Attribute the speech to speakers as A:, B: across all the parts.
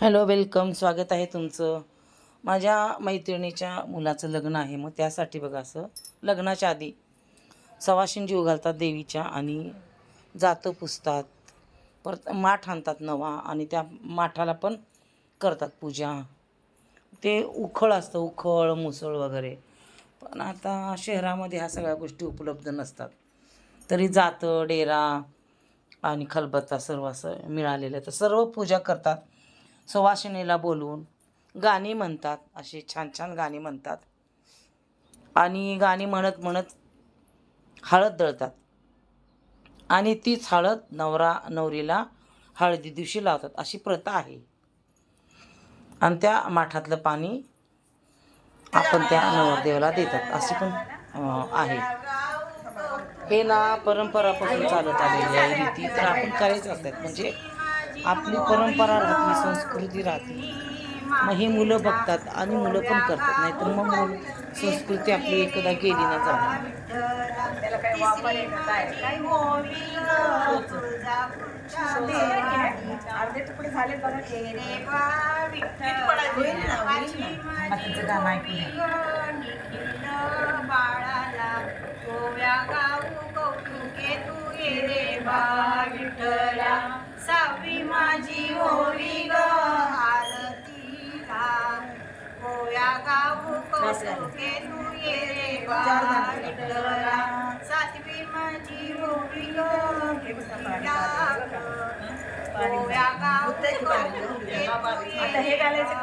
A: Hello welcome. स्वागत आहे तुमचं. माझ्या मैत्रिणीच्या मुलाचं लग्न आहे. मग त्यासाठी बघा असं लग्नाच्या आधी सवाशीन जीव घालतात देवीच्या आणि जातं पुसतात. परत माठ आणतात नवा आणि त्या माठाला पण करतात पूजा. ते उखळ असतं उखळ मुसळ वगैरे. पण आता शहरामध्ये ह्या सगळ्या गोष्टी उपलब्ध नसतात. तरी जातं डेरा आणि खलबत्ता सर्व असं मिळालेलं आहे. तर सर्व पूजा करतात. सुवासिनीला बोलवून गाणी म्हणतात अशी छान छान गाणी म्हणतात. आणि गाणी म्हणत म्हणत हळद दळतात. आणि तीच हळद नवरा नवरीला हळदी दिवशी लावतात अशी प्रथा आहे. आणि त्या माठातलं पाणी आपण त्या नवरदेवाला देतात अशी पण आहे. हे ना परंपरापासून चालत आलेली आहे रीती तर आपण करायचं असतात म्हणजे आपली परंपरा राहते संस्कृती राहते. मग हे मुलं बघतात आणि मुलं पण करतात नाहीतर मग मुलं संस्कृती आपली एकदा गेली ना जाणार.
B: माझी होळी ग आरतीला गोव्या गाऊ कौतुके तू ये रे बा विठ्ठला सातवी माझी होळी ग विठ्ठला ग. गोव्या गाऊ कौतुके तू ये
C: आता घालायचं
B: रे
C: का?
B: बा विठ्ठला.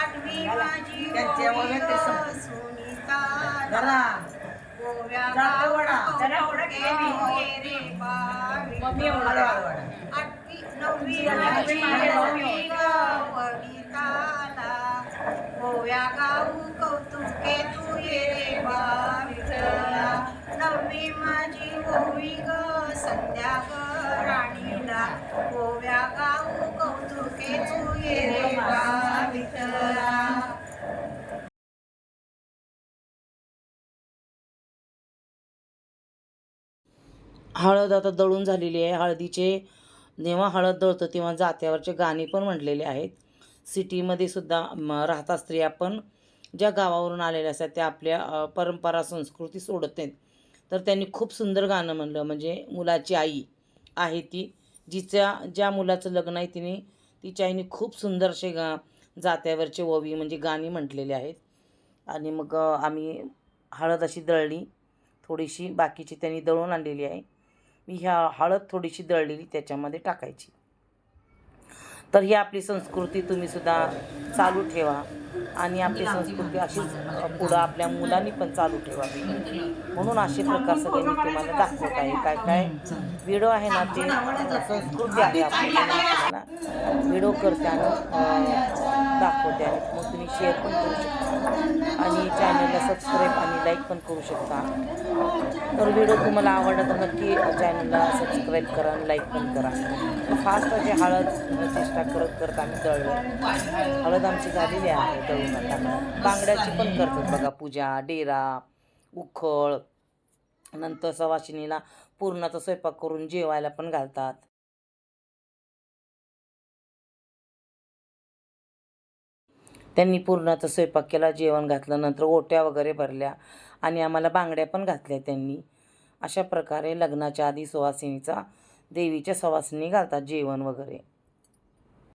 B: आठवी माझी
C: त्यांच्या
B: होळी
C: वगैरे ते
B: ग
C: सम-
B: सुनीताला.
C: जरा
B: गोव्या. ये रे
C: मम्मी.
B: आठवी नववी गोव्या गाऊ कौतुके तू ये रे नववी माझी ग संध्या ग राणीला गोव्या गाऊ कौतुके तू ये रे
A: हळद आता दळून झालेली आहे. हळदीचे जेव्हा हळद दळतो तेव्हा जात्यावरचे गाणी पण म्हटलेले आहेत. सिटीमध्ये सुद्धा म, राहतात स्त्रिया पण. ज्या गावावरून आलेल्या असतात त्या आपल्या परंपरा संस्कृती सोडत नाहीत. तर त्यांनी खूप सुंदर गाणं म्हणलं. म्हणजे मुलाची आई आहे ती. जिच्या ज्या मुलाचं लग्न आहे तिने तिच्या आईने खूप सुंदर असे गा जात्यावरचे ओवी म्हणजे गाणी म्हटलेले आहेत. आणि मग आम्ही हळद अशी दळली. थोडीशी बाकीची त्यांनी दळून आणलेली आहे. मी ह्या हळद थोडीशी दळलेली त्याच्यामध्ये टाकायची. तर ही आपली संस्कृती तुम्ही सुद्धा चालू ठेवा. आणि आपली संस्कृती अशीच पुढं आपल्या मुलांनी पण चालू ठेवावी. म्हणून असे प्रकार सगळे मी तुम्हाला दाखवत आहे. काय काय? व्हिडिओ आहे ना ते संस्कृती आहे आपल्याला व्हिडिओ करते आणि दाखवते आणि मग तुम्ही शेअर पण करू शकता. आणि चॅनलला सबस्क्राईब आणि लाईक पण करू शकता. तर व्हिडिओ तुम्हाला आवडला तर नक्की चॅनलला सबस्क्राईब करा आणि लाईक पण करा. फास्ट अशी हळद चेष्टा करत करत आम्ही दळलो हळद आमची झालेली आहे दळून आता. बांगड्याची पण करतात बघा पूजा डेरा उखळ. नंतर सवाशिनीला पूर्णाचा स्वयंपाक करून जेवायला पण घालतात. त्यांनी पूर्णाचा स्वयंपाक केला जेवण घातलं नंतर ओट्या वगैरे भरल्या. आणि आम्हाला बांगड्या पण घातल्या त्यांनी. अशा प्रकारे लग्नाच्या आधी सुवासिनीचा देवीच्या सुवासिनी घालतात जेवण वगैरे.